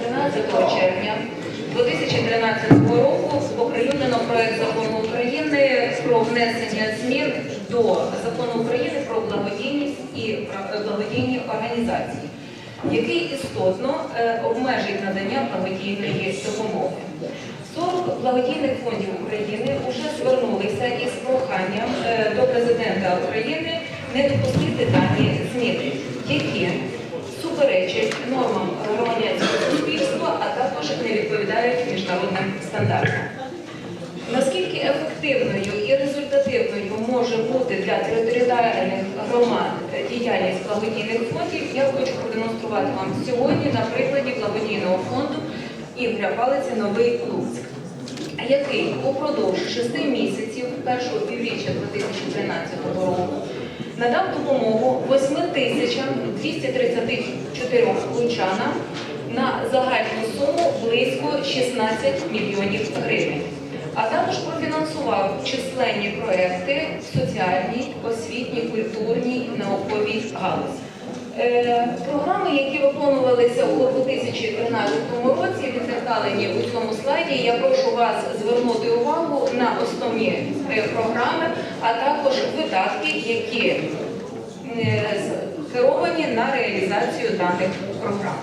13 червня 2013 року оприлюднено проект закону України про внесення змін до закону України про благодійність і благодійні організації, який істотно е, обмежить надання благодійної допомоги. 40 благодійних фондів України вже звернулися із проханням е, до президента України не допустити дані зміни, які суперечать нормам громадянського суспільства, а також не відповідають міжнародним стандартам. Наскільки ефективною і результативною може бути для територіальних громад діяльність благодійних фондів, я хочу продемонструвати вам сьогодні на прикладі благодійного фонду Ігоря Палиці Новий Луцьк, який упродовж шести місяців першого півріччя 2013 року надав допомогу 8 тисячам 234 лучанам на загальну суму близько 16 мільйонів гривень, а також профінансував численні проекти в соціальній, освітній, культурній, науковій галузі. Е, Програми, які виконувалися у 2013 році, відзеркалені у цьому слайді. Я прошу вас звернути увагу на основні е, програми, а також видатки, які скеровані на реалізацію даних програм.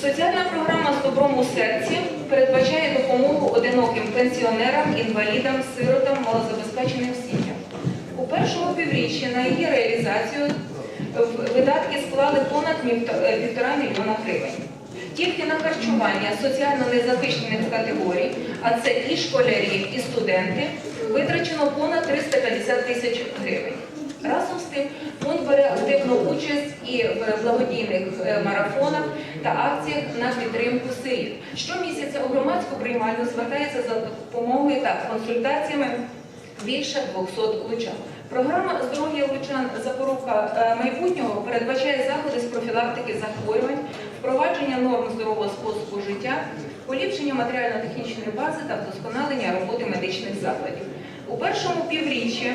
Соціальна програма з добром у серці передбачає допомогу одиноким пенсіонерам, інвалідам, сиротам, малозабезпеченим сім'ям. У першому півріччі на її реалізацію видатки склали понад е, півтора мільйона гривень. Тільки на харчування соціально незахищених категорій, а це і школярі, і студенти, витрачено понад 350 тисяч гривень. Разом з тим, фонд бере активну участь і в благодійних е, марафонах та акціях на підтримку сиріт. Щомісяця у громадську приймальну звертається за допомогою та консультаціями більше 200 лучан. Програма здоров'я лучан запорука е, майбутнього передбачає заходи з профілактики захворювань, впровадження норм здорового способу життя, поліпшення матеріально-технічної бази та вдосконалення роботи медичних закладів. У першому півріччі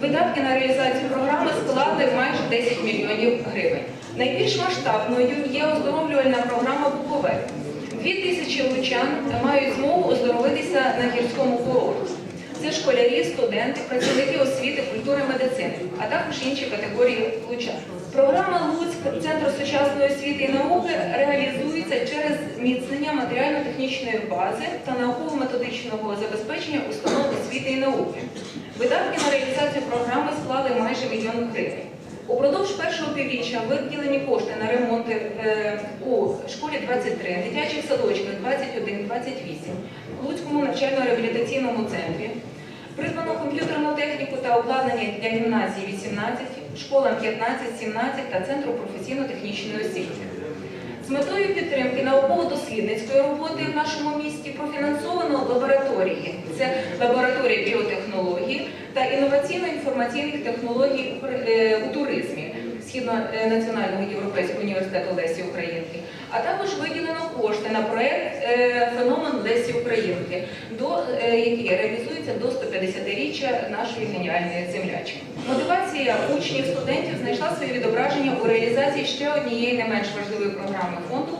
видатки на реалізацію програми склали майже 10 мільйонів гривень. Найбільш масштабною є оздоровлювальна програма Буковель. Дві тисячі лучан мають змогу оздоровитися на гірському курорті. Це школярі, студенти, працівники освіти, культури, медицини, а також інші категорії лучан. Програма Луцьк Центр сучасної освіти і науки через зміцнення матеріально-технічної бази та науково-методичного забезпечення установ освіти і науки. Видатки на реалізацію програми склали майже мільйон гривень. Упродовж першого півріччя виділені кошти на ремонти е, у школі 23, дитячих садочках 21, 28, Луцькому навчально-реабілітаційному центрі. Придбано комп'ютерну техніку та обладнання для гімназії 18, школам 15, 17 та Центру професійно-технічної освіти. З метою підтримки науково-дослідницької роботи в нашому місті профінансовано лабораторії. Це лабораторія біотехнології та інноваційно-інформаційних технологій е, у туризмі Східно-національного європейського університету Лесі Українки, а також виділено кошти на проект е, Феномен Лесі Українки, до, е, який реалізується до 150-річчя нашої геніальної землячки. Мотивація учнів студентів знайшла своє відображення у реалізації ще однієї не менш важливої програми фонду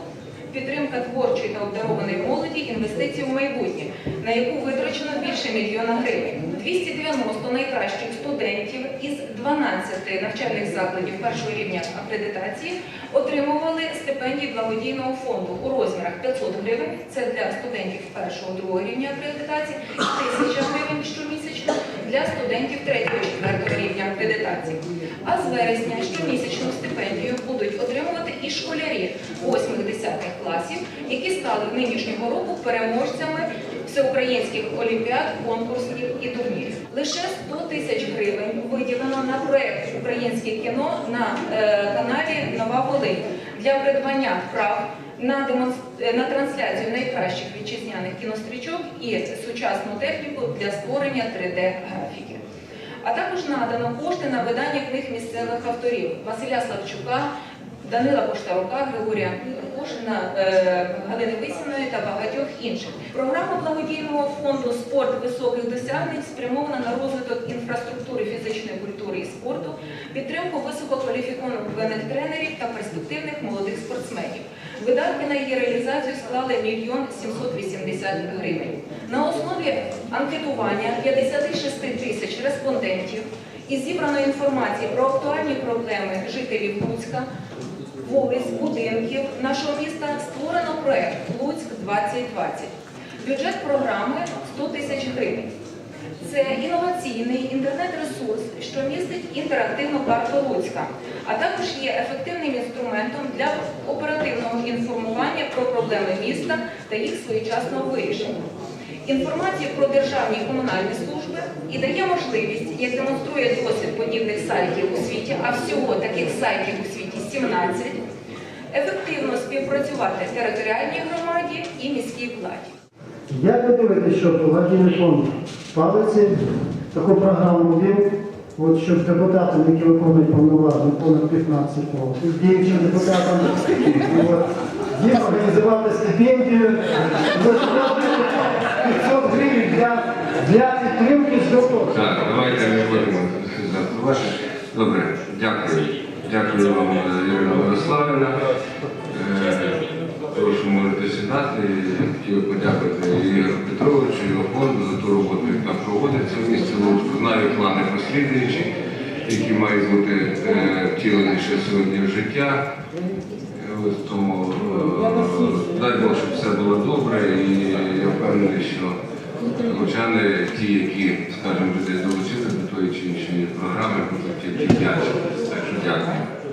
підтримка творчої та обдарованої молоді інвестицій в майбутнє, на яку витрачено більше мільйона гривень. 290 найкращих студентів із 12 навчальних закладів першого рівня акредитації отримували стипендії благодійного фонду у розмірах 500 гривень. Це для студентів першого другого рівня акредитації, і 1000 гривень щомісячно для студентів третього четвертого рівня акредитації. А з вересня щомісячну стипендію будуть отримувати і школярі 8-10 класів, які стали нинішнього року переможцями всеукраїнських олімпіад, конкурсів і турнірів. Лише 100 тисяч гривень виділено на проект Українське кіно на е, каналі Нова Волинь для придбання прав на, демонс- е, на трансляцію найкращих вітчизняних кінострічок і сучасну техніку для створення 3D-графіки. А також надано кошти на видання книг місцевих авторів Василя Славчука, Данила Поштарука, Григорія Кошина, е, Галини Висіної та багатьох інших. Програма благодійного фонду Спорт високих досягнень спрямована на розвиток інфраструктури фізичної культури і спорту, підтримку висококваліфікованих тренерів та перспективних молодих спортсменів. Видатки на її реалізацію склали 1 780 гривень. На основі анкетування 56 тисяч респондентів із зібраної інформації про актуальні проблеми жителів Луцька, вулиць, будинків нашого міста створено проект Луцьк 2020. Бюджет програми 100 тисяч гривень. Це інноваційний інтернет-ресурс, що містить інтерактивну карту Луцька, а також є ефективним інструментом для оперативного інформування про проблеми міста та їх своєчасного вирішення. Інформацію про державні і комунальні служби і дає можливість, як демонструє досвід подібних сайтів у світі, а всього таких сайтів у світі 17, ефективно співпрацювати територіальній громаді і міській владі. Як ви дивитесь, що благодійний фонд палиці таку програму ввів, от щоб депутатам, які виконують повноваження понад 15 років, діючим депутатам, от, їм організувати стипендію от, 500 гривень для, для підтримки здоров'я. Так, давайте не будемо за ваше. Добре, дякую. Дякую вам, е, Ірина Мирославівна. Е, Прошу можете сідати. Хотів подякувати Ігорю Петровичу, його фонду за ту роботу, яка проводиться в місті Луцьку. Знаю плани послідуючі, які мають бути е, втілені ще сьогодні в життя. Е, тому е, дай Бог, щоб все було добре, і я впевнений, що лучани, ті, які, скажімо, десь долучили до тої чи іншої програми, будуть тільки вдячні. Так що дякую.